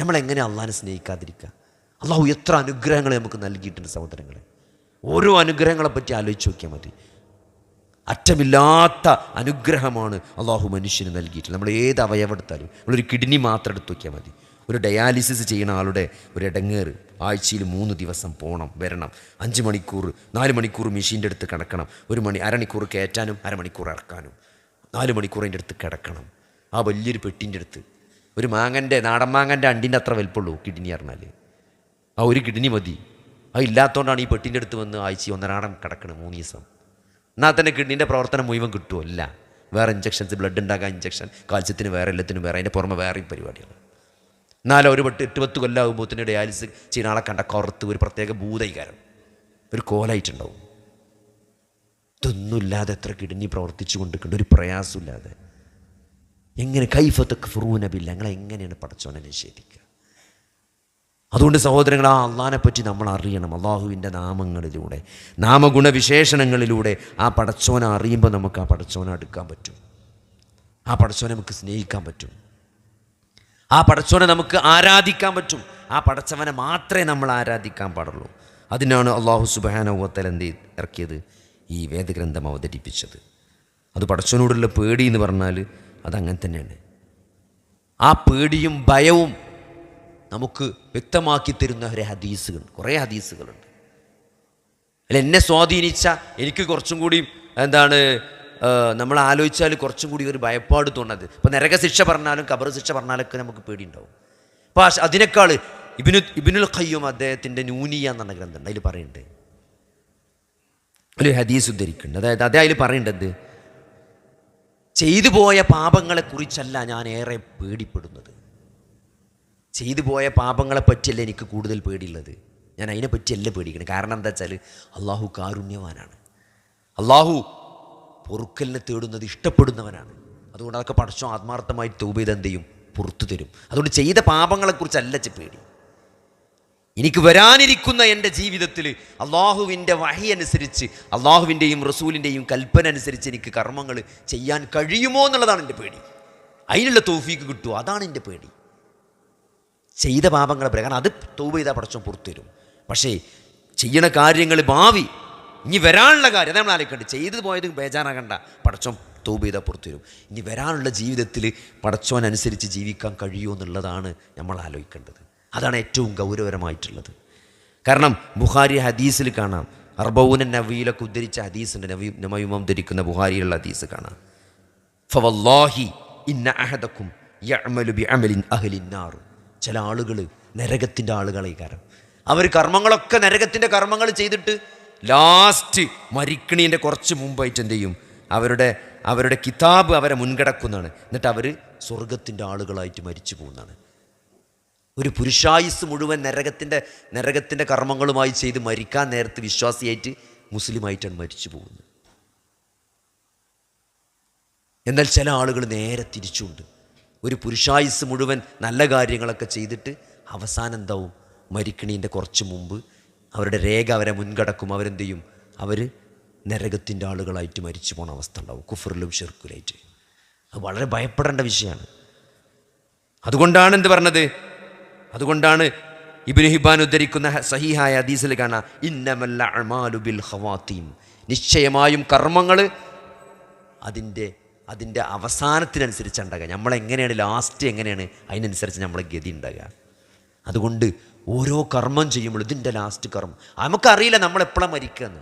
നമ്മളെങ്ങനെ അള്ളാഹിനെ സ്നേഹിക്കാതിരിക്കുക? അള്ളാഹു എത്ര അനുഗ്രഹങ്ങൾ നമുക്ക് നൽകിയിട്ടുണ്ട് സഹോദരങ്ങളെ. ഓരോ അനുഗ്രഹങ്ങളെപ്പറ്റി ആലോചിച്ച് നോക്കിയാൽ മതി. അറ്റമില്ലാത്ത അനുഗ്രഹമാണ് അള്ളാഹു മനുഷ്യന് നൽകിയിട്ടുള്ളത്. നമ്മൾ ഏത് അവയവം എടുത്താലും നമ്മളൊരു കിഡ്നി മാത്രം എടുത്ത് നോക്കിയാൽ മതി. ഒരു ഡയാലിസിസ് ചെയ്യുന്ന ആളുടെ ഒരു ഇടങ്ങേറ് ആഴ്ചയിൽ മൂന്ന് ദിവസം പോകണം വരണം. അഞ്ച് മണിക്കൂർ നാല് മണിക്കൂർ മെഷീന്റെ അടുത്ത് കിടക്കണം. ഒരു മണി അരമണിക്കൂർ കയറ്റാനും അരമണിക്കൂർ ഇറക്കാനും. നാല് മണിക്കൂർ അതിന്റെ അടുത്ത് കിടക്കണം. ആ വലിയൊരു പെട്ടിന്റെ അടുത്ത് ഒരു മാങ്ങന്റെ നാടൻ മാങ്ങന്റെ അണ്ടിന്റെ അത്ര വലിപ്പമുള്ളൂ കിഡ്നി പറഞ്ഞാൽ ആ ഒരു കിഡ്നി മതി. അത് ഇല്ലാത്തതുകൊണ്ടാണ് ഈ പെട്ടിന്റെ അടുത്ത് വന്ന് ആഴ്ച ഒന്നരാടം കിടക്കണം മൂന്ന് ദിവസം. എന്നാൽ തന്നെ കിഡ്നീന്റെ പ്രവർത്തനം മുഴുവൻ കിട്ടുമോ അല്ല വേറെ ഇഞ്ചക്ഷൻസ് ബ്ലഡ് ഉണ്ടാക്കാൻ ഇഞ്ചക്ഷൻ കാൽസ്യത്തിന് വേറെ എല്ലാത്തിനും വേറെ അതിന്റെ പുറമെ വേറെയും പരിപാടിയാണ്. എന്നാലും ഒരു പെട്ട് എട്ട് പത്ത് കൊല്ലാകുമ്പോഴത്തേന് ഡയാലിസിസ് ചെയ്യുന്ന ആളെ കണ്ട കുറത്ത് ഒരു പ്രത്യേക ഭൂതൈകാരം ഒരു കോലായിട്ടുണ്ടാവും. ഇതൊന്നുമില്ലാതെ എത്ര കിഡ്നി പ്രവർത്തിച്ചു കൊണ്ടിരിക്കേണ്ട ഒരു പ്രയാസമില്ലാതെ എങ്ങനെ കൈഫത്തൊക്കെ ഫുറൂനബില്ല ഞങ്ങളെ എങ്ങനെയാണ് പടച്ചോനെ നിഷേധിക്കുക? അതുകൊണ്ട് സഹോദരങ്ങൾ ആ അള്ളഹാനെപ്പറ്റി നമ്മൾ അറിയണം. അള്ളാഹുവിന്റെ നാമങ്ങളിലൂടെ നാമഗുണ വിശേഷണങ്ങളിലൂടെ ആ പടച്ചോനെ അറിയുമ്പോൾ നമുക്ക് ആ പടച്ചോനെ അടുക്കാൻ പറ്റും. ആ പടച്ചോനെ നമുക്ക് സ്നേഹിക്കാൻ പറ്റും. ആ പടച്ചോനെ നമുക്ക് ആരാധിക്കാൻ പറ്റും. ആ പടച്ചവനെ മാത്രമേ നമ്മൾ ആരാധിക്കാൻ പാടുള്ളൂ. അതിനാണ് അള്ളാഹു സുബാനവത്തൽ എന്ത് ഇറക്കിയത്. ഈ വേദഗ്രന്ഥം അവതരിപ്പിച്ചത്. അത് പടച്ചവനോടുള്ള പേടി എന്ന് പറഞ്ഞാൽ അതങ്ങനെ തന്നെയാണ്. ആ പേടിയും ഭയവും നമുക്ക് വ്യക്തമാക്കി തരുന്ന ഒരു ഹദീസുകൾ കുറേ ഹദീസുകളുണ്ട്. അല്ല എന്നെ സ്വാധീനിച്ച എനിക്ക് കുറച്ചും കൂടി എന്താണ് നമ്മൾ ആലോചിച്ചാൽ കുറച്ചും കൂടി ഒരു ഭയപ്പാട് തോന്നുന്നത്. ഇപ്പം നരകശിക്ഷ പറഞ്ഞാലും കബർ ശിക്ഷ പറഞ്ഞാലൊക്കെ നമുക്ക് പേടി ഉണ്ടാവും അപ്പോൾ അതിനേക്കാൾ ഇബിനു ഇബിനുൽ ഖയ്യും അദ്ദേഹത്തിന്റെ നൂനിയ എന്ന ഗ്രന്ഥമുണ്ട് അതിൽ പറയുന്നുണ്ട്. ഒരു ഹദീസ് ഉദ്ധരിക്കുന്നുണ്ട്. അതായത് അതേ അതിൽ പറയുന്നുണ്ട് ചെയ്തു പോയ പാപങ്ങളെക്കുറിച്ചല്ല ഞാൻ ഏറെ പേടിപ്പെടുന്നത്. ചെയ്തു പോയ പാപങ്ങളെ പറ്റിയല്ല എനിക്ക് കൂടുതൽ പേടിയുള്ളത്? ഞാൻ അതിനെ പറ്റിയല്ല പേടിക്കണം കാരണം എന്താ വെച്ചാൽ അള്ളാഹു കാരുണ്യവാനാണ്. അള്ളാഹു പൊറുക്കലിനെ തേടുന്നത് ഇഷ്ടപ്പെടുന്നവനാണ്. അതുകൊണ്ട് അതൊക്കെ പഠിച്ചോ ആത്മാർത്ഥമായി എന്ത് ചെയ്യും? പുറത്തു തരും. അതുകൊണ്ട് ചെയ്ത പാപങ്ങളെക്കുറിച്ചല്ല പേടി. എനിക്ക് വരാനിരിക്കുന്ന എന്റെ ജീവിതത്തിൽ അള്ളാഹുവിന്റെ വഴി അനുസരിച്ച് അള്ളാഹുവിന്റെയും റസൂലിന്റെയും കൽപ്പന അനുസരിച്ച് എനിക്ക് കർമ്മങ്ങൾ ചെയ്യാൻ കഴിയുമോ എന്നുള്ളതാണ് എന്റെ പേടി. അതിനുള്ള തോഫീക്ക് കിട്ടുമോ? അതാണ് എന്റെ പേടി. ചെയ്ത പാപങ്ങളെ പറയാൻ അത് തോവ് ചെയ്താൽ പടച്ചോ പുറത്തു തരും. പക്ഷേ ചെയ്യണ കാര്യങ്ങൾ ഭാവി ഇനി വരാനുള്ള കാര്യം അതാണ് നമ്മൾ ആലോചിക്കേണ്ടത്. ചെയ്തു പോയത് ബേജാറാകണ്ട. പടച്ചോൻ തൗബ ചെയ്താൽ പുറത്തു ഇനി വരാനുള്ള ജീവിതത്തിൽ പടച്ചോൻ അനുസരിച്ച് ജീവിക്കാൻ കഴിയുമോ എന്നുള്ളതാണ് നമ്മൾ ആലോചിക്കേണ്ടത്. അതാണ് ഏറ്റവും ഗൗരവരമായിട്ടുള്ളത് കാരണം ബുഹാരി ഹദീസിൽ കാണാം. അർബൌന നവീലൊക്കെ ഉദ്ധരിച്ച ഹദീസുണ്ട്. നവീ നമയുമം ധരിക്കുന്ന ബുഹാരിയുള്ള ഹദീസ് കാണാം. ഫവല്ലാഹി ഇന്ന അഹദക്കും അഹലിന്നാർ ചില ആളുകൾ നരകത്തിന്റെ ആളുകളെ കാരണം. അവർ കർമ്മങ്ങളൊക്കെ നരകത്തിന്റെ കർമ്മങ്ങൾ ചെയ്തിട്ട് ലാസ്റ്റ് മരിക്കണീന്റെ കുറച്ച് മുമ്പായിട്ട് എന്ത് ചെയ്യും? അവരുടെ അവരുടെ കിതാബ് അവരെ മുൻകടക്കുന്നതാണ്. എന്നിട്ട് അവർ സ്വർഗത്തിന്റെ ആളുകളായിട്ട് മരിച്ചു പോകുന്നതാണ്. ഒരു പുരുഷായുസ് മുഴുവൻ നരകത്തിന്റെ നരകത്തിന്റെ കർമ്മങ്ങളുമായി ചെയ്ത് മരിക്കാൻ നേരത്ത് വിശ്വാസിയായിട്ട് മുസ്ലിമായിട്ടാണ് മരിച്ചു പോകുന്നത്. എന്നാൽ ചില ആളുകൾ നേരെ തിരിച്ചുണ്ട്. ഒരു പുരുഷായുസ് മുഴുവൻ നല്ല കാര്യങ്ങളൊക്കെ ചെയ്തിട്ട് അവസാനം എന്താവും? മരിക്കണീന്റെ കുറച്ച് മുമ്പ് അവരുടെ രേഖ അവരെ മുൻകടക്കും. അവരെന്ത് ചെയ്യും? അവർ നരകത്തിന്റെ ആളുകളായിട്ട് മരിച്ചു പോണ അവസ്ഥ ഉണ്ടാവും. കുഫറിലും ഷെർക്കുലായിട്ട് അത് വളരെ ഭയപ്പെടേണ്ട വിഷയമാണ്. അതുകൊണ്ടാണ് എന്ത് പറഞ്ഞത്? അതുകൊണ്ടാണ് ഇബ്നു ഉദ്ധരിക്കുന്ന സഹിഹായ ഹദീസിൽ കാണാം ഇന്നമല്ല അമാലു ബിൽ ഖവാത്തീം. നിശ്ചയമായും കർമ്മങ്ങൾ അതിന്റെ അതിന്റെ അവസാനത്തിനനുസരിച്ച് ഉണ്ടാകുക. നമ്മളെങ്ങനെയാണ് ലാസ്റ്റ് എങ്ങനെയാണ് അതിനനുസരിച്ച് നമ്മളെ ഗതി ഉണ്ടാകുക. അതുകൊണ്ട് ഓരോ കർമ്മം ചെയ്യുമ്പോൾ ഇതിന്റെ ലാസ്റ്റ് കർമ്മം. നമുക്കറിയില്ല നമ്മളെപ്പോഴാണ് മരിക്കുകയെന്ന്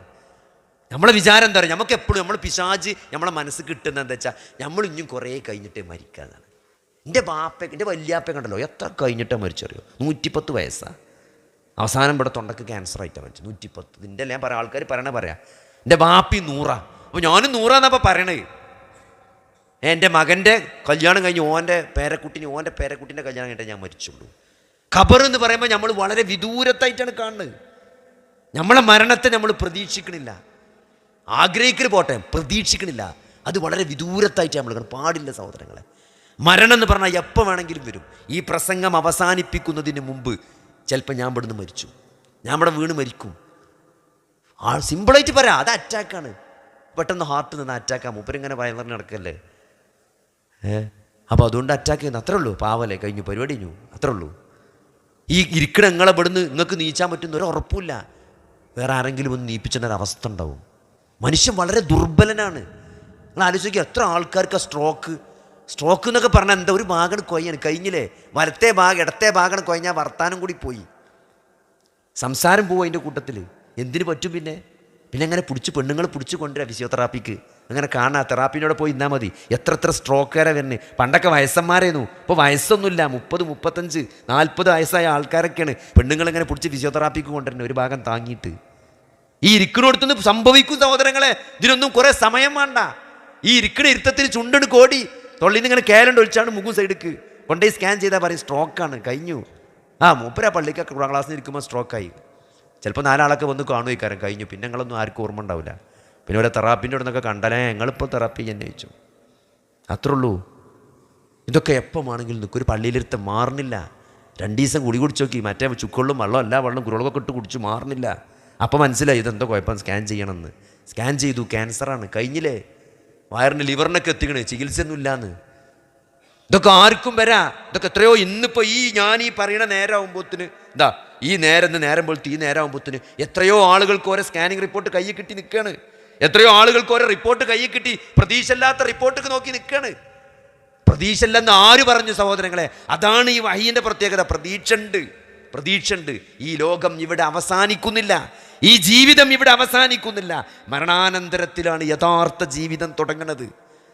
നമ്മളെ വിചാരം എന്താ പറയുക നമുക്ക് എപ്പോഴും നമ്മൾ പിശാജ് നമ്മളെ മനസ്സ് കിട്ടുന്നത് എന്താ വെച്ചാൽ നമ്മൾ കുറേ കഴിഞ്ഞിട്ടേ മരിക്കാന്നാണ് എന്റെ ബാപ്പ എന്റെ വല്യാപ്പ കണ്ടല്ലോ എത്ര കഴിഞ്ഞിട്ടാണ് മരിച്ചറിയോ? നൂറ്റിപ്പത്ത് വയസ്സാണ് അവസാനം ഇവിടെ തൊണ്ടക്ക് ക്യാൻസർ ആയിട്ടാണ് മരിച്ചു നൂറ്റിപ്പത്ത്. ഇതിന്റെ ഞാൻ പറയാം ആൾക്കാർ പറയണ പറയാം. എന്റെ ബാപ്പി നൂറാ. അപ്പോൾ ഞാനും നൂറാന്നപ്പോൾ പറയണേ. എന്റെ മകന്റെ കല്യാണം കഴിഞ്ഞ് ഓന്റെ പേരക്കുട്ടിന് ഓന്റെ പേരക്കുട്ടിന്റെ കല്യാണം കഴിഞ്ഞാൽ ഞാൻ മരിച്ചുള്ളൂ. ഖബർ എന്ന് പറയുമ്പോൾ നമ്മൾ വളരെ വിദൂരത്തായിട്ടാണ് കാണുന്നത്. നമ്മളെ മരണത്തെ നമ്മൾ പ്രതീക്ഷിക്കണില്ല. ആഗ്രഹിക്കൽ പോട്ടെ പ്രതീക്ഷിക്കണില്ല. അത് വളരെ വിദൂരത്തായിട്ട് നമ്മൾ കാണും പാടില്ല സഹോദരങ്ങളെ. മരണം എന്ന് പറഞ്ഞാൽ എപ്പോൾ വേണമെങ്കിലും വരും. ഈ പ്രസംഗം അവസാനിപ്പിക്കുന്നതിന് മുമ്പ് ചിലപ്പോൾ ഞാൻ ഇവിടുന്ന് മരിച്ചു. ഞാൻ ഇവിടെ വീണ് മരിക്കും. ആ സിമ്പിളായിട്ട് പറയാം. അത് അറ്റാക്കാണ് പെട്ടെന്ന് ഹാർട്ട് നിന്ന് അറ്റാക്കാം മൂപ്പരിങ്ങനെ വയറിന് നടക്കല്ലേ? ഏ? അപ്പോൾ അതുകൊണ്ട് അറ്റാക്ക് ചെയ്യുന്നു. അത്രേ ഉള്ളൂ. പാവല്ലേ? കഴിഞ്ഞു. പരിപാടി കഴിഞ്ഞു. അത്രേ ഉള്ളൂ. ഈ ഇരിക്കണ നിങ്ങളെ ഇവിടുന്ന് നിങ്ങൾക്ക് നീച്ചാൻ പറ്റുന്ന ഒരു ഉറപ്പില്ല വേറെ ആരെങ്കിലും ഒന്ന് നീപ്പിച്ചെന്ന ഒരു അവസ്ഥ ഉണ്ടാവും. മനുഷ്യൻ വളരെ ദുർബലനാണ്. നിങ്ങൾ ആലോചിക്കുക. എത്ര ആൾക്കാർക്ക് സ്ട്രോക്ക് സ്ട്രോക്ക് എന്നൊക്കെ പറഞ്ഞാൽ എന്താ ഒരു ഭാഗം കൊയ്യാണ്. കഴിഞ്ഞില്ലേ? വലത്തെ ഭാഗം ഇടത്തെ ഭാഗം കൊയ്ഞ്ഞാൽ വർത്താനം കൂടി പോയി. സംസാരം പോവും അതിന്റെ കൂട്ടത്തിൽ എന്തിനു പറ്റും പിന്നെ? പിന്നെ അങ്ങനെ പിടിച്ച് പെണ്ണുങ്ങൾ പിടിച്ച് കൊണ്ടുവരാം ഫിസിയോതെറാപ്പിക്ക് അങ്ങനെ കാണാ തെറാപ്പിനോടെ പോയി ഇന്നാൽ മതി. എത്ര എത്ര സ്ട്രോക്കുകാരെ വരുന്നത് പണ്ടൊക്കെ വയസ്സന്മാരായിരുന്നു. ഇപ്പോൾ വയസ്സൊന്നുമില്ല. മുപ്പത് മുപ്പത്തഞ്ച് നാൽപ്പത് വയസ്സായ ആൾക്കാരൊക്കെയാണ് പെണ്ണുങ്ങൾ ഇങ്ങനെ പിടിച്ച് ഫിസിയോതെറാപ്പിക്ക് കൊണ്ടുവരുന്നത് ഒരു ഭാഗം താങ്ങിയിട്ട്. ഈ ഇരിക്കണോടത്തുനിന്ന് സംഭവിക്കും സഹോദരങ്ങളെ. ഇതിനൊന്നും കുറേ സമയം വേണ്ട. ഈ ഇരിക്കണ ഇരുത്തത്തിന് ചുണ്ടണ് കോടി. തൊള്ളിന്ന് ഇങ്ങനെ കേലണ്ട് ഒഴിച്ചാണ് മുഖം സൈഡിക്ക് കൊണ്ടേ സ്കാൻ ചെയ്താൽ പറയും സ്ട്രോക്കാണ് കഴിഞ്ഞു. ആ മൂപ്പര പള്ളിക്കൊക്കെ കുറാം ക്ലാസ്സിൽ ഇരിക്കുമ്പോൾ സ്ട്രോക്കായി ചിലപ്പോൾ നാലാളൊക്കെ വന്ന് കാണുമായിക്കാരം കഴിഞ്ഞു. പിന്നെ നിങ്ങളൊന്നും ആർക്കും ഓർമ്മ ഉണ്ടാവില്ല. പിന്നെ ഇവിടെ തെറാപ്പിന്റെ അവിടെ നിന്നൊക്കെ കണ്ടാലേ ഞങ്ങളിപ്പോൾ തെറാപ്പി തന്നെ ചോദിച്ചു. അത്രേ ഉള്ളൂ. ഇതൊക്കെ എപ്പമാണെങ്കിലും നിൽക്കും. ഒരു പള്ളിയിലിരുത്ത് മാറുന്നില്ല രണ്ട് ദിവസം കുടി കുടിച്ച് നോക്കി. മറ്റേ ചുക്കൊള്ളും വെള്ളം എല്ലാ വെള്ളം കുരുളൊക്കെ ഇട്ട് കുടിച്ച് മാറുന്നില്ല അപ്പോൾ മനസ്സിലായി ഇതെന്തോ കുഴപ്പം? സ്കാൻ ചെയ്യണമെന്ന്. സ്കാൻ ചെയ്തു. ക്യാൻസറാണ് കഴിഞ്ഞില്ലേ? വയറിന് ലിവറിനൊക്കെ എത്തിക്കണ്. ചികിത്സയൊന്നും ഇല്ലാന്ന് ഇതൊക്കെ ആർക്കും വരാ. ഇതൊക്കെ എത്രയോ ഇന്നിപ്പോൾ ഈ ഞാൻ ഈ പറയണ നേരമാകുമ്പോത്തിന് എന്താ ഈ നേരം ഇന്ന് നേരം പോലത്തെ ഈ നേരമാകുമ്പോത്തിന് എത്രയോ ആളുകൾക്ക് ഓരോ സ്കാനിങ് റിപ്പോർട്ട് കയ്യിൽ കിട്ടി നിൽക്കുകയാണ് എത്രയോ ആളുകൾക്ക് ഓരോ റിപ്പോർട്ട് കയ്യിൽ കിട്ടി. പ്രതീക്ഷയില്ലാത്ത റിപ്പോർട്ടൊക്കെ നോക്കി നിൽക്കുകയാണ് പ്രതീക്ഷ ഇല്ലെന്ന് ആര് പറഞ്ഞു സഹോദരങ്ങളെ? അതാണ് ഈ വഹീന്റെ പ്രത്യേകത. പ്രതീക്ഷ ഉണ്ട് പ്രതീക്ഷ ഉണ്ട് ഈ ലോകം ഇവിടെ അവസാനിക്കുന്നില്ല. ഈ ജീവിതം ഇവിടെ അവസാനിക്കുന്നില്ല. മരണാനന്തരത്തിലാണ് യഥാർത്ഥ ജീവിതം തുടങ്ങുന്നത്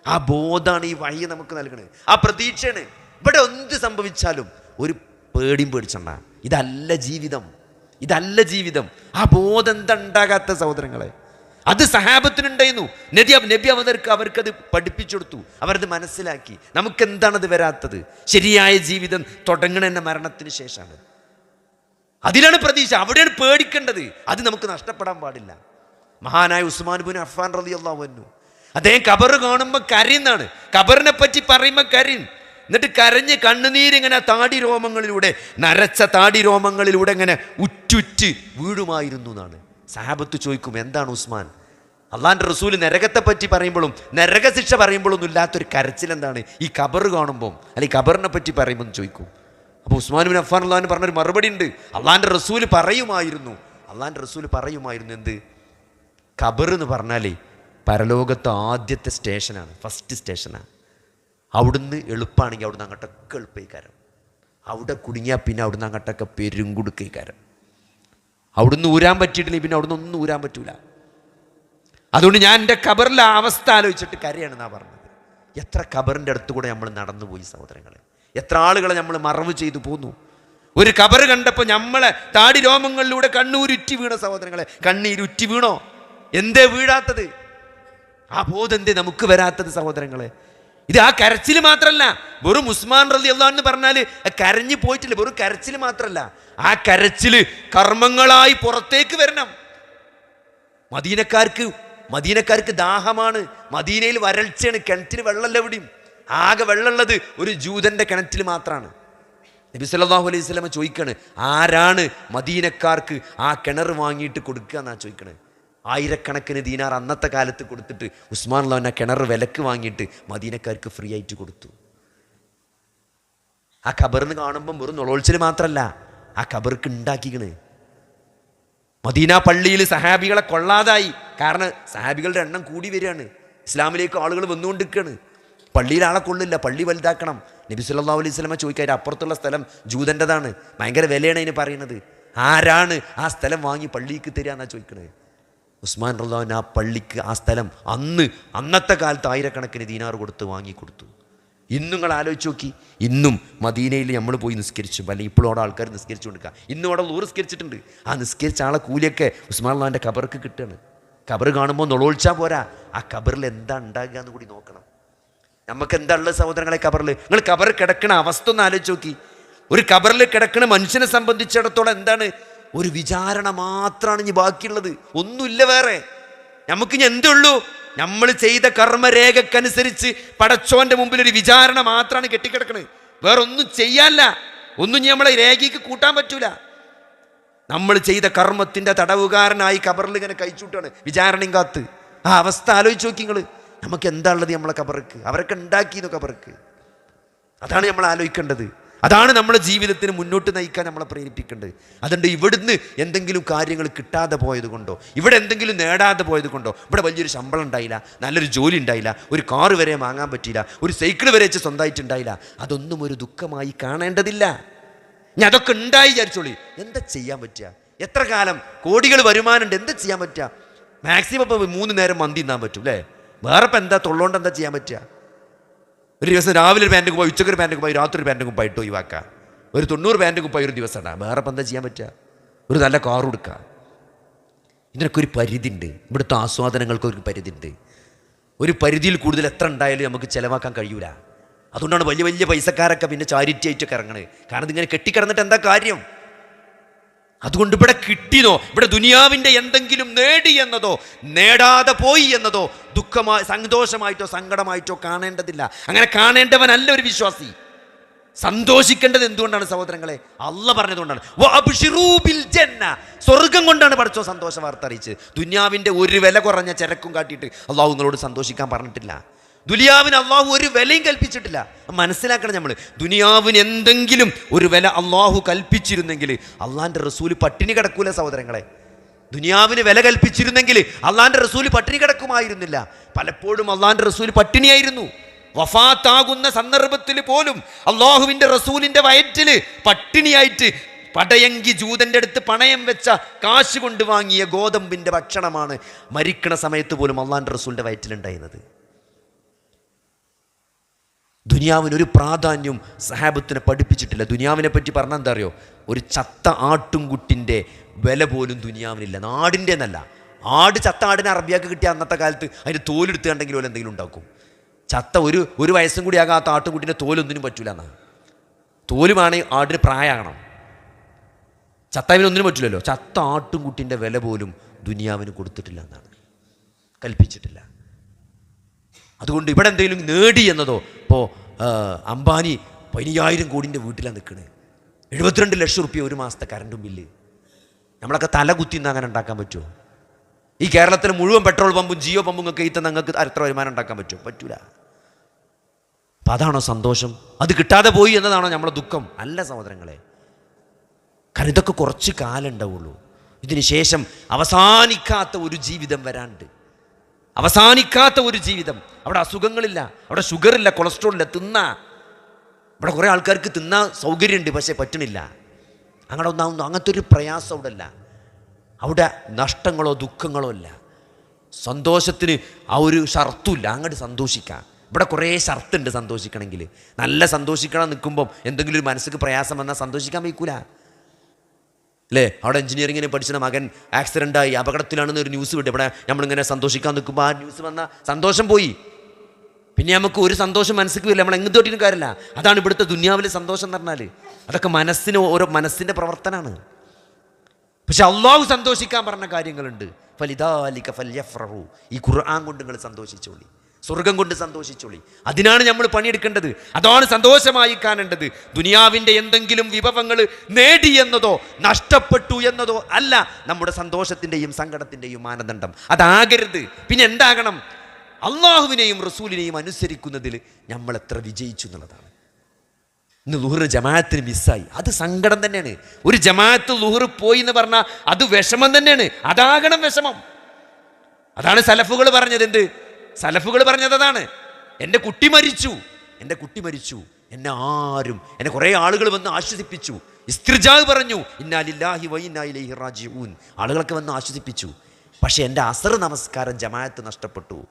ആ ബോധമാണ് ഈ വഴി നമുക്ക് നൽകുന്നത് ആ പ്രതീക്ഷയാണ്. ഇവിടെ എന്ത് സംഭവിച്ചാലും ഒരു പേടിയും പേടിച്ചണ്ട. ഇതല്ല ജീവിതം. ഇതല്ല ജീവിതം. ആ ബോധം എന്താ ഉണ്ടാകാത്ത സഹോദരങ്ങളെ? അത് സഹാബത്തിനുണ്ടായിരുന്നു. നബി നബി അവർക്ക് അവർക്കത് പഠിപ്പിച്ചു കൊടുത്തു. അവരത് മനസ്സിലാക്കി. നമുക്ക് എന്താണത് വരാത്തത്? ശരിയായ ജീവിതം തുടങ്ങണ മരണത്തിന് ശേഷമാണ്. അതിലാണ് പ്രതീക്ഷ. അവിടെയാണ് പേടിക്കേണ്ടത്. അത് നമുക്ക് നഷ്ടപ്പെടാൻ പാടില്ല. മഹാനായ ഉസ്മാൻ ബുൻ അഫ്ഫാൻ റതി അള്ളാഹുന്നു അദ്ദേഹം കബർ കാണുമ്പോൾ കരയുന്നാണ് കബറിനെ പറ്റി പറയുമ്പോൾ കരയും. എന്നിട്ട് കരഞ്ഞ് കണ്ണുനീരിങ്ങനെ താടി രോമങ്ങളിലൂടെ നരച്ച താടി രോമങ്ങളിലൂടെ ഇങ്ങനെ ഉറ്റുറ്റ് വീഴുമായിരുന്നു എന്നാണ്. സാബത്ത് ചോദിക്കും എന്താണ് ഉസ്മാൻ? അള്ളാന്റെ റസൂൽ നരകത്തെ പറ്റി പറയുമ്പോഴും നരകശിക്ഷ പറയുമ്പോഴൊന്നും ഇല്ലാത്തൊരു കരച്ചിൽ എന്താണ് ഈ കബർ കാണുമ്പം അല്ലെങ്കിൽ കബറിനെ പറ്റി പറയുമ്പോൾ ചോദിക്കും. അപ്പോൾ ഉസ്മാൻ ബിൻ അഫ്ഫാൻ അള്ളഹാൻ പറഞ്ഞൊരു മറുപടി ഉണ്ട്. അള്ളാഹാന്റെ റസൂൽ പറയുമായിരുന്നു. അള്ളാഹാന്റെ റസൂൽ പറയുമായിരുന്നു എന്ത്? ഖബർ എന്ന് പറഞ്ഞാലേ പരലോകത്തെ ആദ്യത്തെ സ്റ്റേഷനാണ്. ഫസ്റ്റ് സ്റ്റേഷനാണ് അവിടുന്ന് എളുപ്പമാണെങ്കിൽ അവിടുന്ന് അങ്ങോട്ടൊക്കെ എളുപ്പയിക്കാരം അവിടെ കുടുങ്ങിയാൽ പിന്നെ അവിടുന്ന് അങ്ങോട്ടൊക്കെ പെരുങ്കുടുക്കയിക്കാരം അവിടുന്ന് ഊരാൻ പറ്റിയിട്ടില്ലെങ്കിൽ പിന്നെ അവിടുന്ന് ഒന്നും ഊരാൻ പറ്റൂല. അതുകൊണ്ട് ഞാൻ എന്റെ ഖബറിലെ അവസ്ഥ ആലോചിച്ചിട്ട് കരയാണ് ഞാൻ പറഞ്ഞത്. എത്ര ഖബറിന്റെ അടുത്ത് കൂടെ നമ്മൾ നടന്നു പോയി സഹോദരങ്ങളെ? എത്ര ആളുകളെ നമ്മൾ മറവ് ചെയ്തു പോന്നു. ഒരു കബർ കണ്ടപ്പോൾ നമ്മളെ താടി രോമങ്ങളിലൂടെ കണ്ണൂരുറ്റി വീണ സഹോദരങ്ങളെ കണ്ണീരുറ്റി വീണോ? എന്തേ വീഴാത്തത്? ആ ബോധം എന്തേ നമുക്ക് വരാത്തത് സഹോദരങ്ങളെ? ഇത് ആ കരച്ചിൽ മാത്രമല്ല വെറും ഉസ്മാൻ റലി എന്ന് പറഞ്ഞാൽ കരഞ്ഞു പോയിട്ടില്ല. വെറും കരച്ചിൽ മാത്രമല്ല ആ കരച്ചിൽ കർമ്മങ്ങളായി പുറത്തേക്ക് വരണം. മദീനക്കാർക്ക് മദീനക്കാർക്ക് ദാഹമാണ്. മദീനയിൽ വരൾച്ചയാണ്. കിണറ്റിന് വെള്ളമല്ല എവിടെയും. ആകെ വെള്ളമുള്ളത് ഒരു ജൂതന്റെ കിണറ്റിൽ മാത്രമാണ് നബി സല്ലാഹു അലൈഹി സ്വലമ ചോദിക്കണ് ആരാണ് മദീനക്കാർക്ക് ആ കിണർ വാങ്ങിയിട്ട് കൊടുക്കുക എന്നാ ചോദിക്കണേ? ആയിരക്കണക്കിന് ദീനാർ അന്നത്തെ കാലത്ത് കൊടുത്തിട്ട് ഉസ്മാൻ അള്ളാഹുന കിണർ വിലക്ക് വാങ്ങിയിട്ട് മദീനക്കാർക്ക് ഫ്രീ ആയിട്ട് കൊടുത്തു. ആ ഖബറിന് കാണുമ്പം വെറും നുളോൾച്ചിൽ മാത്രമല്ല ആ ഖബർക്ക് ഉണ്ടാക്കിക്കണ് മദീന പള്ളിയിൽ സഹാബികളെ കൊള്ളാതായി. കാരണം സഹാബികളുടെ എണ്ണം കൂടി വരികയാണ്. ഇസ്ലാമിലേക്ക് ആളുകൾ വന്നുകൊണ്ടിരിക്കുകയാണ്. പള്ളിയിൽ ആളെ കൊള്ളില്ല പള്ളി വലുതാക്കണം. നബി സല്ലല്ലാഹു അലൈഹി സ്വലമ ചോദിക്കാൻ അതിന്റെ അപ്പുറത്തുള്ള സ്ഥലം ജൂതന്റെതാണ്. ഭയങ്കര വിലയാണ് അതിന് പറയുന്നത്. ആരാണ് ആ സ്ഥലം വാങ്ങി പള്ളിക്ക് തരിക എന്നാ ചോദിക്കണത് ഉസ്മാൻ റല്ലാൻ ആ പള്ളിക്ക് ആ സ്ഥലം അന്ന് അന്നത്തെ കാലത്ത് ആയിരക്കണക്കിന് ദീനാർ കൊടുത്ത് വാങ്ങിക്കൊടുത്തു ഇന്നും നിങ്ങൾ ആലോചിച്ച് നോക്കി. ഇന്നും മദീനയിൽ നമ്മൾ പോയി നിസ്കരിച്ചു. അല്ലെങ്കിൽ ഇപ്പോഴും അവിടെ ആൾക്കാർ നിസ്കരിച്ചു കൊടുക്കുക ഇന്നും അവിടെ നൂറ് നിസ്കരിച്ചിട്ടുണ്ട്. ആ നിസ്കരിച്ച ആളെ കൂലിയൊക്കെ ഉസ്മാൻ അള്ളാന്റെ കബർക്ക് കിട്ടുകയാണ്. കബർ കാണുമ്പോൾ നുളോൾച്ചാൽ പോരാ. ആ കബറിൽ എന്താ ഉണ്ടാകുക എന്ന് കൂടി നോക്കണം. നമുക്ക് എന്താ ഉള്ളത് സഹോദരങ്ങളെ കബറിൽ നിങ്ങൾ കബർ കിടക്കണ അവസ്ഥ ഒന്ന് ആലോചിച്ച് നോക്കി. ഒരു കബറിൽ കിടക്കണ മനുഷ്യനെ സംബന്ധിച്ചിടത്തോളം എന്താണ്? ഒരു വിചാരണ മാത്രമാണ് ഇനി ബാക്കിയുള്ളത്. ഒന്നുമില്ല വേറെ. നമുക്ക് ഇനി എന്തുള്ളൂ നമ്മൾ ചെയ്ത കർമ്മരേഖക്കനുസരിച്ച് പടച്ചോന്റെ മുമ്പിൽ ഒരു വിചാരണ മാത്രമാണ് കെട്ടിക്കിടക്കണത്. വേറെ ഒന്നും ചെയ്യാല്ല ഒന്നും ഇനി നമ്മളെ രേഖയ്ക്ക് കൂട്ടാൻ പറ്റൂല. നമ്മൾ ചെയ്ത കർമ്മത്തിന്റെ തടവുകാരനായി കബറിൽ ഇങ്ങനെ കഴിച്ചുവിട്ടാണ് വിചാരണയും കാത്ത്. ആ അവസ്ഥ ആലോചിച്ച് നോക്കി നിങ്ങൾ നമുക്ക് എന്താ ഉള്ളത് നമ്മളെ കബർക്ക് അവരൊക്കെ ഉണ്ടാക്കിയെന്ന് കബർക്ക് അതാണ് നമ്മൾ ആലോചിക്കേണ്ടത്. അതാണ് നമ്മുടെ ജീവിതത്തിന് മുന്നോട്ട് നയിക്കാൻ നമ്മളെ പ്രേരിപ്പിക്കേണ്ടത്. അതുകൊണ്ട് ഇവിടുന്ന് എന്തെങ്കിലും കാര്യങ്ങൾ കിട്ടാതെ പോയത് കൊണ്ടോ ഇവിടെ എന്തെങ്കിലും നേടാതെ പോയത് കൊണ്ടോ ഇവിടെ വലിയൊരു ശമ്പളം ഉണ്ടായില്ല നല്ലൊരു ജോലി ഉണ്ടായില്ല ഒരു കാറ് വരെ വാങ്ങാൻ പറ്റിയില്ല ഒരു സൈക്കിൾ വരെ വെച്ച് സ്വന്തമായിട്ടുണ്ടായില്ല അതൊന്നും ഒരു ദുഃഖമായി കാണേണ്ടതില്ല. ഞാൻ അതൊക്കെ ഉണ്ടായി വിചാരിച്ചോളി. എന്താ ചെയ്യാൻ പറ്റുക? എത്ര കാലം കോടികൾ വരുമാനമുണ്ട് എന്താ ചെയ്യാൻ പറ്റുക? മാക്സിമം ഇപ്പോൾ മൂന്ന് നേരം മന്തി തിന്നാൻ പറ്റും അല്ലേ വേറെ ഇപ്പം എന്താ തൊള്ളോണ്ട് എന്താ ചെയ്യാൻ പറ്റുക? ഒരു ദിവസം രാവിലെ ഒരു പാന്റ് പോയി ഉച്ചയ്ക്ക് ഒരു പാന്റ് കുപ്പായി രാത്രി ഒരു പാന്റ് കുപ്പായിട്ട് ഒഴിവാക്കുക. ഒരു തൊണ്ണൂറ് പാന്റ് പോയി ഒരു ദിവസം ഇടാം വേറെ ഇപ്പം എന്താ ചെയ്യാൻ പറ്റുക? ഒരു നല്ല കാർ കൊടുക്കുക ഇതിനൊക്കെ ഒരു പരിധി ഉണ്ട് ഇവിടുത്തെ ആസ്വാദനങ്ങൾക്ക് ഒരു പരിധി ഉണ്ട് ഒരു പരിധിയിൽ കൂടുതൽ എത്ര ഉണ്ടായാലും നമുക്ക് ചിലവാക്കാൻ കഴിയൂല. അതുകൊണ്ടാണ് വലിയ വലിയ പൈസക്കാരൊക്കെ പിന്നെ ചാരിറ്റി ആയിട്ടൊക്കെ ഇറങ്ങണത്. കാരണം ഇതിങ്ങനെ കെട്ടിക്കിടന്നിട്ട് എന്താ കാര്യം? അതുകൊണ്ട് ഇവിടെ കിട്ടിയതോ ഇവിടെ ദുനിയാവിന്റെ എന്തെങ്കിലും നേടി എന്നതോ നേടാതെ പോയി എന്നതോ ദുഃഖമായി സന്തോഷമായിട്ടോ സങ്കടമായിട്ടോ കാണേണ്ടതില്ല. അങ്ങനെ കാണേണ്ടവനല്ല ഒരു വിശ്വാസി. സന്തോഷിക്കേണ്ടത് എന്തുകൊണ്ടാണ് സഹോദരങ്ങളെ? അല്ല പറഞ്ഞതുകൊണ്ടാണ്. സ്വർഗം കൊണ്ടാണ് പഠിച്ചോ സന്തോഷ വാർത്ത അറിയിച്ച് ദുന്യാവിന്റെ ഒരു വില കുറഞ്ഞ ചരക്കും കാട്ടിയിട്ട് അള്ളാഹു നിങ്ങളോട് സന്തോഷിക്കാൻ പറഞ്ഞിട്ടില്ല. ദുനിയാവിന് അള്ളാഹു ഒരു വിലയും കൽപ്പിച്ചിട്ടില്ല. മനസ്സിലാക്കണം നമ്മൾ ദുനിയാവിന് എന്തെങ്കിലും ഒരു വില അള്ളാഹു കൽപ്പിച്ചിരുന്നെങ്കിൽ അള്ളാഹിന്റെ റസൂൽ പട്ടിണി കിടക്കൂല സഹോദരങ്ങളെ. ദുനിയാവിന് വില കൽപ്പിച്ചിരുന്നെങ്കിൽ അള്ളാന്റെ റസൂൽ പട്ടിണി കിടക്കുമായിരുന്നില്ല. പലപ്പോഴും അള്ളാന്റെ റസൂൽ പട്ടിണിയായിരുന്നു. വഫാത്താകുന്ന സന്ദർഭത്തിൽ പോലും അള്ളാഹുവിന്റെ റസൂലിന്റെ വയറ്റിൽ പട്ടിണിയായിട്ട് പടയങ്കി ജൂതന്റെ അടുത്ത് പണയം വെച്ച കാശ് കൊണ്ട് വാങ്ങിയ ഗോതമ്പിന്റെ ഭക്ഷണമാണ് മരിക്കണ സമയത്ത് പോലും അള്ളാന്റെ റസൂലിന്റെ വയറ്റിലുണ്ടായിരുന്നത്. ദുനിയാവിന് ഒരു പ്രാധാന്യവും സഹാബത്തിനെ പഠിപ്പിച്ചിട്ടില്ല. ദുനിയാവിനെ പറ്റി പറഞ്ഞാൽ എന്താ അറിയോ? ഒരു ചത്ത ആട്ടുംകുട്ടിന്റെ വില പോലും ദുനിയാവിനില്ല. നാടിന്റെ എന്നല്ല ആട് ചത്ത ആടിനെ അറബിയാക്കി കിട്ടിയ അന്നത്തെ കാലത്ത് അതിന് തോലെടുത്ത് കണ്ടെങ്കിൽ പോലെ എന്തെങ്കിലും ഉണ്ടാക്കും. ചത്ത ഒരു ഒരു വയസ്സും കൂടി ആകാത്ത ആട്ടുംകുട്ടിന്റെ തോലൊന്നിനും പറ്റൂല എന്നാണ് തോലുമാണ് ആടിന് പ്രായമാകണം ചത്തവിനൊന്നിനും പറ്റില്ലല്ലോ ചത്ത ആട്ടുംകുട്ടിന്റെ വില പോലും ദുനിയാവിന് കൊടുത്തിട്ടില്ല എന്നാണ്. കൽപ്പിച്ചിട്ടില്ല. അതുകൊണ്ട് ഇവിടെ എന്തെങ്കിലും നേടി എന്നതോ ഇപ്പോൾ അംബാനി പതിനയ്യായിരം കോടിന്റെ വീട്ടിലാണ് നിൽക്കുന്നത് എഴുപത്തിരണ്ട് ലക്ഷം റുപ്യ ഒരു മാസത്തെ കറണ്ടും ബില്ല് നമ്മളൊക്കെ തല കുത്തി നിന്ന് അങ്ങനെ ഉണ്ടാക്കാൻ പറ്റുമോ ഈ കേരളത്തിൽ മുഴുവൻ പെട്രോൾ പമ്പും ജിയോ പമ്പും ഒക്കെ ഈത്ത നിങ്ങൾക്ക് എത്ര വരുമാനം ഉണ്ടാക്കാൻ പറ്റുമോ പറ്റൂല. അപ്പം അതാണോ സന്തോഷം? അത് കിട്ടാതെ പോയി എന്നതാണോ നമ്മളെ ദുഃഖം? അല്ല സഹോദരങ്ങളെ. കാരണം ഇതൊക്കെ കുറച്ച് കാലം ഉണ്ടാവുള്ളൂ. ഇതിന് ശേഷം അവസാനിക്കാത്ത ഒരു ജീവിതം വരാണ്ട് അവസാനിക്കാത്ത ഒരു ജീവിതം. അവിടെ അസുഖങ്ങളില്ല. അവിടെ ഷുഗറില്ല കൊളസ്ട്രോൾ ഇല്ല തിന്ന. ഇവിടെ കുറേ ആൾക്കാർക്ക് തിന്നാൻ സൗകര്യമുണ്ട് പക്ഷേ പറ്റണില്ല. അങ്ങനെ ഒന്നാവുന്നു അങ്ങനത്തെ ഒരു പ്രയാസം അവിടെ അല്ല അവിടെ നഷ്ടങ്ങളോ ദുഃഖങ്ങളോ ഇല്ല സന്തോഷത്തിന് ആ ഒരു ഷർത്തുമില്ല അങ്ങോട്ട് സന്തോഷിക്കാം. ഇവിടെ കുറേ ഷർത്തുണ്ട് സന്തോഷിക്കണമെങ്കിൽ. നല്ല സന്തോഷിക്കണം നിൽക്കുമ്പം എന്തെങ്കിലും ഒരു മനസ്സിക്ക് പ്രയാസം വന്നാൽ സന്തോഷിക്കാൻ വയ്ക്കൂല. അല്ലേ അവിടെ എഞ്ചിനീയറിങ്ങിന് പഠിച്ച മകൻ ആക്സിഡന്റായി അപകടത്തിലാണെന്ന് ഒരു ന്യൂസ് വിട്ടു. ഇവിടെ നമ്മളിങ്ങനെ സന്തോഷിക്കാൻ നിൽക്കുമ്പോൾ ആ ന്യൂസ് വന്ന സന്തോഷം പോയി. പിന്നെ നമുക്ക് ഒരു സന്തോഷം മനസ്സിക്ക് വരില്ല നമ്മൾ എങ്ങ് തൊട്ടിനും കാര്യമില്ല. അതാണ് ഇവിടുത്തെ ദുന്യാവിലെ സന്തോഷം എന്ന് പറഞ്ഞാൽ അതൊക്കെ മനസ്സിന് ഓരോ മനസ്സിന്റെ പ്രവർത്തനമാണ്. പക്ഷെ അള്ളാഹു സന്തോഷിക്കാൻ പറഞ്ഞ കാര്യങ്ങളുണ്ട്. ഫലിദാലിക ഫല്യഫ്രഹു ഈ ഖുർആൻ കൊണ്ട് നിങ്ങൾ സന്തോഷിച്ചോളി. സ്വർഗം കൊണ്ട് സന്തോഷിച്ചോളി. അതിനാണ് നമ്മൾ പണിയെടുക്കേണ്ടത്. അതാണ് സന്തോഷമായി കാണേണ്ടത്. ദുനിയാവിന്റെ എന്തെങ്കിലും വിഭവങ്ങൾ നേടി എന്നതോ നഷ്ടപ്പെട്ടു എന്നതോ അല്ല നമ്മുടെ സന്തോഷത്തിന്റെയും സങ്കടത്തിന്റെയും മാനദണ്ഡം. അതാകരുത്. പിന്നെ എന്താകണം? അള്ളാഹുവിനെയും റസൂലിനെയും അനുസരിക്കുന്നതിൽ നമ്മൾ എത്ര വിജയിച്ചു എന്നുള്ളതാണ്. ഇന്ന് ലുഹർ ജമാഅത്തിന് മിസ്സായി. അത് സങ്കടം തന്നെയാണ്. ഒരു ജമാഅത്ത് ലുഹർ പോയി എന്ന് പറഞ്ഞാൽ അത് വിഷമം തന്നെയാണ്. അതാകണം വിഷമം. അതാണ് സലഫുകൾ പറഞ്ഞത് എന്ത്? സലഫുകൾ പറഞ്ഞത് അതാണ്. എന്റെ കുട്ടി മരിച്ചു. എന്റെ കുട്ടി മരിച്ചു. എന്നെ ആരും എന്നെ കുറേ ആളുകൾ വന്ന് ആശ്വസിപ്പിച്ചു. ഇസ്ത്രിജാവ് പറഞ്ഞു ഇന്നാലില്ലാഹി വൈനായിലേഹി റാജിഊൻ. ആളുകളൊക്കെ വന്ന് ആശ്വസിപ്പിച്ചു. പക്ഷേ എന്റെ അസർ നമസ്കാരം ജമാഅത്ത് നഷ്ടപ്പെട്ടു.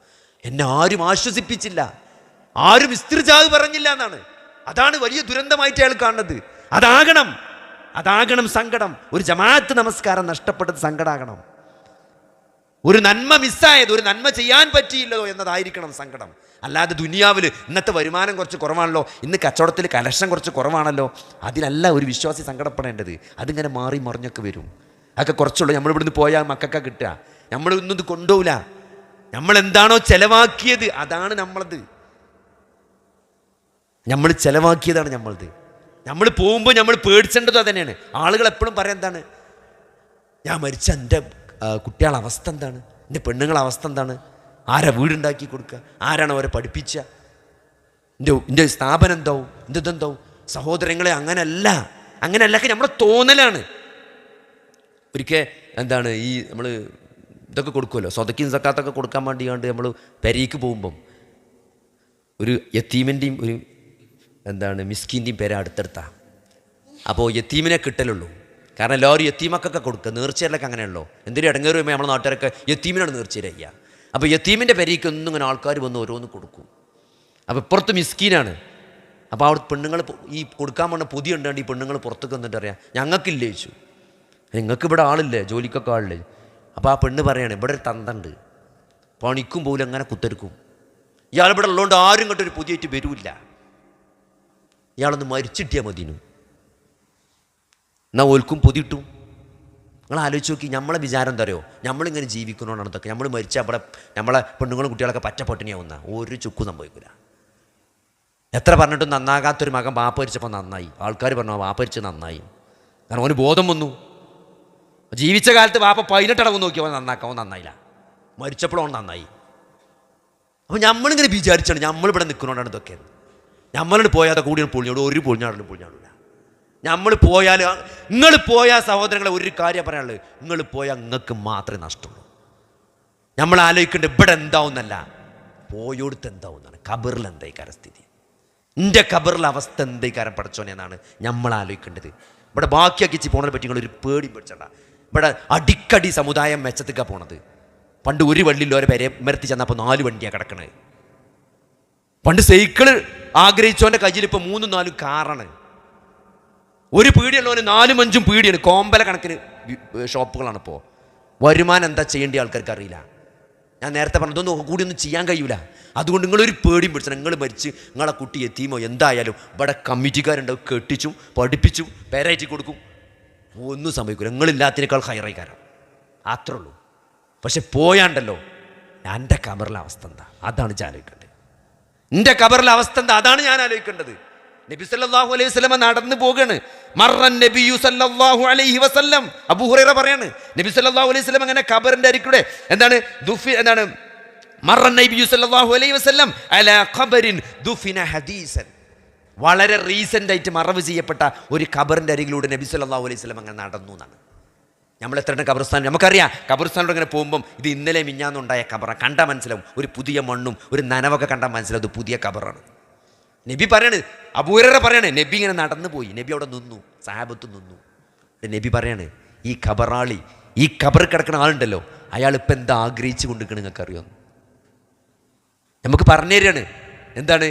എന്നെ ആരും ആശ്വസിപ്പിച്ചില്ല. ആരും ഇസ്ത്രിജാവ് പറഞ്ഞില്ല എന്നാണ്. അതാണ് വലിയ ദുരന്തമായിട്ട് അയാൾ കാണുന്നത്. അതാകണം അതാകണം സങ്കടം. ഒരു ജമാഅത്ത് നമസ്കാരം നഷ്ടപ്പെട്ടത് സങ്കടാകണം. ഒരു നന്മ മിസ്സായത് ഒരു നന്മ ചെയ്യാൻ പറ്റിയില്ലതോ എന്നതായിരിക്കണം സങ്കടം. അല്ലാതെ ദുനിയാവിൽ ഇന്നത്തെ വരുമാനം കുറച്ച് കുറവാണല്ലോ ഇന്ന് കച്ചവടത്തിൽ കലക്ഷൻ കുറച്ച് കുറവാണല്ലോ അതിലല്ല ഒരു വിശ്വാസി സങ്കടപ്പെടേണ്ടത്. അതിങ്ങനെ മാറി മറിഞ്ഞൊക്കെ വരും. അതൊക്കെ കുറച്ചുള്ളൂ. നമ്മൾ ഇവിടുന്ന് പോയാൽ മക്കൾക്ക് കിട്ടുക. നമ്മൾ ഇന്നും ഇത് കൊണ്ടുപോകില്ല നമ്മൾ എന്താണോ ചെലവാക്കിയത് അതാണ് നമ്മളത്. നമ്മൾ ചെലവാക്കിയതാണ് നമ്മളത്. നമ്മൾ പോകുമ്പോൾ നമ്മൾ പേടിച്ചേണ്ടതും തന്നെയാണ് ആളുകൾ എപ്പോഴും പറയാൻ എന്താണ്? ഞാൻ മരിച്ച എന്റെ കുട്ടികളുടെ അവസ്ഥ എന്താണ്? എന്റെ പെണ്ണുങ്ങളുടെ അവസ്ഥ എന്താണ്? ആരാ വീടുണ്ടാക്കി കൊടുക്കുക? ആരാണ് അവരെ പഠിപ്പിച്ച? എന്റെ എന്റെ സ്ഥാപനം എന്താവും? എന്റെ ഇതെന്താവും? സഹോദരങ്ങളെ അങ്ങനല്ല. അങ്ങനെയല്ല നമ്മുടെ തോന്നലാണ്. ഒരിക്കൽ എന്താണ് ഈ നമ്മൾ ഇതൊക്കെ കൊടുക്കുമല്ലോ? സ്വതക്കും സക്കാത്തൊക്കെ കൊടുക്കാൻ വേണ്ടി കണ്ട് നമ്മൾ പെരയ്ക്ക് പോകുമ്പം ഒരു യത്തീമിന്റെയും ഒരു എന്താണ് മിസ്കിന്റെയും പേരെ അടുത്തടുത്താ. അപ്പോൾ യത്തീമിനെ കിട്ടലുള്ളൂ. കാരണം എല്ലാവരും യത്തീമക്കൊക്കെ കൊടുക്കുക. നേർച്ചയിലൊക്കെ അങ്ങനെയുള്ളൂ. എന്തിനും ഇടങ്ങേറി വരുമ്പോൾ നമ്മുടെ നാട്ടുകാരൊക്കെ യത്തീമിനാണ് നേർച്ചയിലയ്യ അപ്പോൾ യത്തീമിന്റെ പെരീക്ക് ഒന്നും ഇങ്ങനെ ആൾക്കാർ വന്ന് ഓരോന്ന് കൊടുക്കും. അപ്പോൾ ഇപ്പുറത്ത് മിസ്കീനാണ്. അപ്പോൾ അവിടെ പെണ്ണുങ്ങൾ ഈ കൊടുക്കാൻ വേണ്ട പുതിയ ഉണ്ടാണ്ട് ഈ പെണ്ണുങ്ങൾ പുറത്തേക്ക് വന്നിട്ട് അറിയാം ഞങ്ങൾക്കില്ലേ ചോദിച്ചു നിങ്ങൾക്ക് ഇവിടെ ആളില്ലേ? ജോലിക്കൊക്കെ ആളില്ലേ? അപ്പോൾ ആ പെണ്ണ് പറയാണ് ഇവിടെ ഒരു തന്തണ്ട്. പണിക്കും പോലും അങ്ങനെ കുത്തെടുക്കും. ഇയാൾ ഇവിടെ ഉള്ളതുകൊണ്ട് ആരും ഒരു പുതിയായിട്ട് വരൂല്ല. ഇയാളൊന്ന് മരിച്ചിട്ടിയാൽ മതിനു എന്നാൽ ഓൽക്കും പൊതിയിട്ടു. നിങ്ങൾ ആലോചിച്ച് നോക്കി നമ്മളെ വിചാരം തരോ നമ്മളിങ്ങനെ ജീവിക്കുന്നതുകൊണ്ടാണ് ഇതൊക്കെ. നമ്മൾ മരിച്ച അവിടെ നമ്മളെ പെണ്ണുങ്ങളും കുട്ടികളൊക്കെ പറ്റപ്പട്ടിണിയാവുന്ന ഒരു ചുക്കും സംഭവിക്കില്ല എത്ര പറഞ്ഞിട്ടും നന്നാകാത്തൊരു മകൻ വാപ്പരിച്ചപ്പോൾ നന്നായി. ആൾക്കാർ പറഞ്ഞു വാപ്പരിച്ച് നന്നായി. കാരണം അവന് ബോധം വന്നു. ജീവിച്ച കാലത്ത് വാപ്പ പതിനെട്ടടവ് നോക്കി അവൻ നന്നായില്ല. മരിച്ചപ്പോൾ അവൻ നന്നായി. അപ്പോൾ നമ്മളിങ്ങനെ വിചാരിച്ചാണ് നമ്മളിവിടെ നിൽക്കുന്നതുകൊണ്ടാണ് ഇതൊക്കെ. നമ്മളോട് പോയാൽ കൂടിയാണ് പൊളിഞ്ഞോളൂ ഒരു പൊളിഞ്ഞാടിലും പൊളിഞ്ഞാടില്ല നമ്മൾ പോയാൽ നിങ്ങൾ പോയാൽ സഹോദരങ്ങളെ ഒരു കാര്യം പറയാനുള്ളത്. നിങ്ങൾ പോയാൽ നിങ്ങൾക്ക് മാത്രമേ നഷ്ടമുള്ളൂ. നമ്മൾ ആലോചിക്കേണ്ടത് ഇവിടെ എന്താവുന്നല്ല. പോയോടുത്ത് എന്താവുന്നതാണ്. കബറിൽ എന്തായി സ്ഥിതി? എന്റെ കബറിലെ അവസ്ഥ എന്തായി കാരം പഠിച്ചോനെ എന്നാണ് നമ്മൾ ആലോചിക്കേണ്ടത്. ഇവിടെ ബാക്കിയാക്കിച്ച് പോണതിനെ പറ്റി നിങ്ങൾ ഒരു പേടി പിടിച്ചണ്ട ഇവിടെ അടിക്കടി സമുദായം മെച്ചത്തേക്കാണ് പോണത്. പണ്ട് ഒരു വള്ളിയിൽ ഓരോ പേരെ മരത്തി ചെന്നപ്പോൾ നാല് വണ്ടിയാണ് കിടക്കണത്. പണ്ട് സൈക്കിൾ ആഗ്രഹിച്ചവന്റെ കയ്യിൽ ഇപ്പോൾ മൂന്നും നാലും കാറാണ്. ഒരു പീടിയുള്ളവന് നാലും അഞ്ചും പീടിയാണ് കോമ്പല കണക്കിന് ഷോപ്പുകളാണ് ഇപ്പോൾ വരുമാനം എന്താ ചെയ്യേണ്ട ആൾക്കാർക്ക് അറിയില്ല. ഞാൻ നേരത്തെ പറഞ്ഞതൊന്നും കൂടി ഒന്നും ചെയ്യാൻ കഴിയൂല. അതുകൊണ്ട് നിങ്ങളൊരു പേടിയും പിടിച്ചാൽ നിങ്ങൾ മരിച്ച് നിങ്ങളെ കുട്ടി എത്തിയുമോ എന്തായാലും ഇവിടെ കമ്മിറ്റിക്കാരുണ്ടാവും കെട്ടിച്ചും പഠിപ്പിച്ചു പേരയറ്റി കൊടുക്കും. ഒന്നും സംഭവിക്കില്ല നിങ്ങളില്ലാത്തതിനേക്കാൾ ഹൈറൈക്കാരാണ് അത്രേ ഉള്ളൂ. പക്ഷെ പോയാണ്ടല്ലോ. എന്റെ കബറിലെ അവസ്ഥ എന്താ? അതാണ് ഞാൻ ആലോചിക്കേണ്ടത്. എന്റെ കബറിലെ അവസ്ഥ എന്താ? അതാണ് ഞാൻ ആലോചിക്കേണ്ടത്. നബി സല്ലല്ലാഹു അലൈഹി വസല്ലമ നടന്നു പോകാണ്. മറൻ നബിയു സല്ലല്ലാഹു അലൈഹി വസല്ലം. അബൂ ഹുറൈറ പറയാണ് നബി സല്ലല്ലാഹു അലൈഹി വസല്ലം അങ്ങനെ ഖബറിന്റെ അരിക്കൂടെ എന്താണ്? ദുഫി എന്താണ്? മറൻ നബിയു സല്ലല്ലാഹു അലൈഹി വസല്ലം അലാ ഖബറിൻ ദുഫിന ഹദീസൻ. വളരെ റീസെന്റ് ആയിട്ട് മറവ് ചെയ്യപ്പെട്ട ഒരു ഖബറിന്റെ അരികിലൂടെ നബി സല്ലല്ലാഹു അലൈഹി വസല്ലം അങ്ങനെ നടന്നു എന്നാണ്. നമ്മൾ എത്ര ഖബർസ്ഥാനം കബർസ്ഥാൻ നമുക്കറിയാം ഖബർസ്ഥാനോട് ഇങ്ങനെ പോകുമ്പം ഇത് ഇന്നലെ മിഞ്ഞാന്നുണ്ടായ ഖബറാണ് കണ്ടാൽ മനസ്സിലാവും ഒരു പുതിയ മണ്ണും ഒരു നനവൊക്കെ കണ്ടാൽ മനസ്സിലാവും ഇത് പുതിയ കബറാണ് നബി പറയാണ് അബൂരറ പറയാണ് നബി ഇങ്ങനെ നടന്നു പോയി. നബി അവിടെ നിന്നു സാബത്ത് നിന്നു. നബി പറയാണ് ഈ ഖബറാളി ഈ ഖബർ കിടക്കുന്ന ആളുണ്ടല്ലോ അയാൾ ഇപ്പം എന്താ ആഗ്രഹിച്ചു കൊണ്ടിരിക്കണം നിങ്ങൾക്ക് അറിയോ നമുക്ക് പറഞ്ഞു തരികയാണ്. എന്താണ്?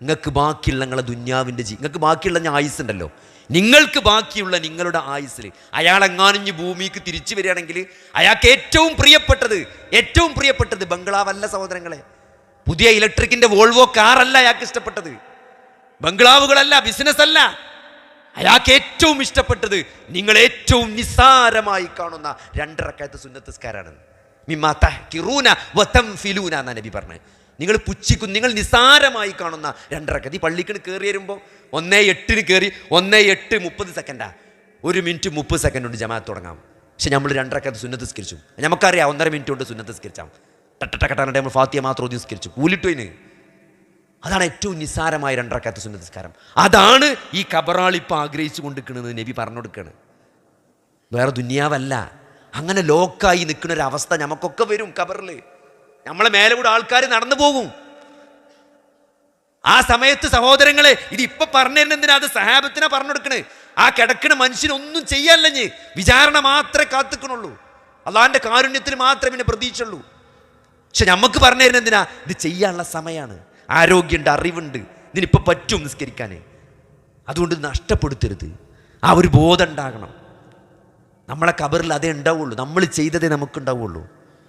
നിങ്ങൾക്ക് ബാക്കിയുള്ള നിങ്ങളെ ദുന്യാവിന്റെ ജീ നിങ്ങൾക്ക് ബാക്കിയുള്ള ഞാൻ ആയുസ് ഉണ്ടല്ലോ. നിങ്ങൾക്ക് ബാക്കിയുള്ള നിങ്ങളുടെ ആയുസ്സിൽ അയാളെങ്ങാനിഞ്ഞ് ഭൂമിക്ക് തിരിച്ചു വരികയാണെങ്കിൽ അയാൾക്ക് ഏറ്റവും പ്രിയപ്പെട്ടത് ഏറ്റവും പ്രിയപ്പെട്ടത് ബംഗ്ലാവല്ല സഹോദരങ്ങളെ. പുതിയ ഇലക്ട്രിക്കിന്റെ വോൾവോ കാറല്ല അയാൾക്ക് ഇഷ്ടപ്പെട്ടത്. ബംഗ്ലാവുകളല്ല ബിസിനസ് അല്ല അയാൾക്ക് ഏറ്റവും ഇഷ്ടപ്പെട്ടത് നിങ്ങൾ ഏറ്റവും നിസ്സാരമായി കാണുന്ന രണ്ടരക്കാലത്ത് സുന്നത്തസ്കാരാണ്. നബി പറഞ്ഞത് നിങ്ങൾ പുച്ഛിക്കും നിങ്ങൾ നിസ്സാരമായി കാണുന്ന രണ്ടരക്കത്ത് ഈ പള്ളിക്കിന് കയറി വരുമ്പോൾ ഒന്നേ എട്ടിന് കയറി ഒന്നേ എട്ട് മുപ്പത് സെക്കൻഡാ. ഒരു മിനിറ്റ് മുപ്പത് സെക്കൻഡ് കൊണ്ട് ജമാഅത്ത് തുടങ്ങാം. പക്ഷെ നമ്മൾ രണ്ടരക്കത്ത് സുന്നത്തസ്കരിച്ചു. നമുക്കറിയാം ഒന്നര മിനിറ്റ് കൊണ്ട് സുന്നത്ത് സ്കരിച്ചാം ടട്ടട്ടക്കട്ടാണ് നമ്മൾ ഫാത്തിയ മാത്രം ഒതുങ്ങി നിസ്കരിച്ചു കൂലിട്ടു അതിന് അതാണ് ഏറ്റവും നിസ്സാരമായ രണ്ടരക്കാത്ത സുന്ന നിസ്കാരം അതാണ് ഈ കബറാളിപ്പം ആഗ്രഹിച്ചു കൊണ്ടിരിക്കുന്നത് നബി പറഞ്ഞു കൊടുക്കുകയാണ് വേറെ ദുന്യാവല്ല. അങ്ങനെ ലോക്കായി നിൽക്കുന്ന ഒരു അവസ്ഥ നമുക്കൊക്കെ വരും കബറിൽ നമ്മളെ മേലെ കൂടെ ആൾക്കാർ നടന്നു പോകും. ആ സമയത്ത് സഹോദരങ്ങളെ ഇത് ഇപ്പൊ പറഞ്ഞു അത് സഹാബത്തിനെ പറഞ്ഞു കൊടുക്കണേ. ആ കിടക്കണ മനുഷ്യനൊന്നും ചെയ്യാനില്ലഞ്ഞ് വിചാരണ മാത്രമേ കാത്തുക്കണുള്ളൂ. അള്ളാന്റെ കാരുണ്യത്തിന് മാത്രമേ പിന്നെ പ്രതീക്ഷയുള്ളൂ. പക്ഷെ നമുക്ക് പറഞ്ഞു തരുന്നത് എന്തിനാ? ഇത് ചെയ്യാനുള്ള സമയമാണ് ആരോഗ്യമുണ്ട് അറിവുണ്ട്. ഇതിനിപ്പോൾ പറ്റും നിസ്കരിക്കാൻ അതുകൊണ്ട് നഷ്ടപ്പെടുത്തരുത്. ആ ഒരു ബോധം ഉണ്ടാകണം. നമ്മളെ കബറിൽ അതേ ഉണ്ടാവുള്ളൂ. നമ്മൾ ചെയ്തതേ നമുക്കുണ്ടാവുള്ളൂ.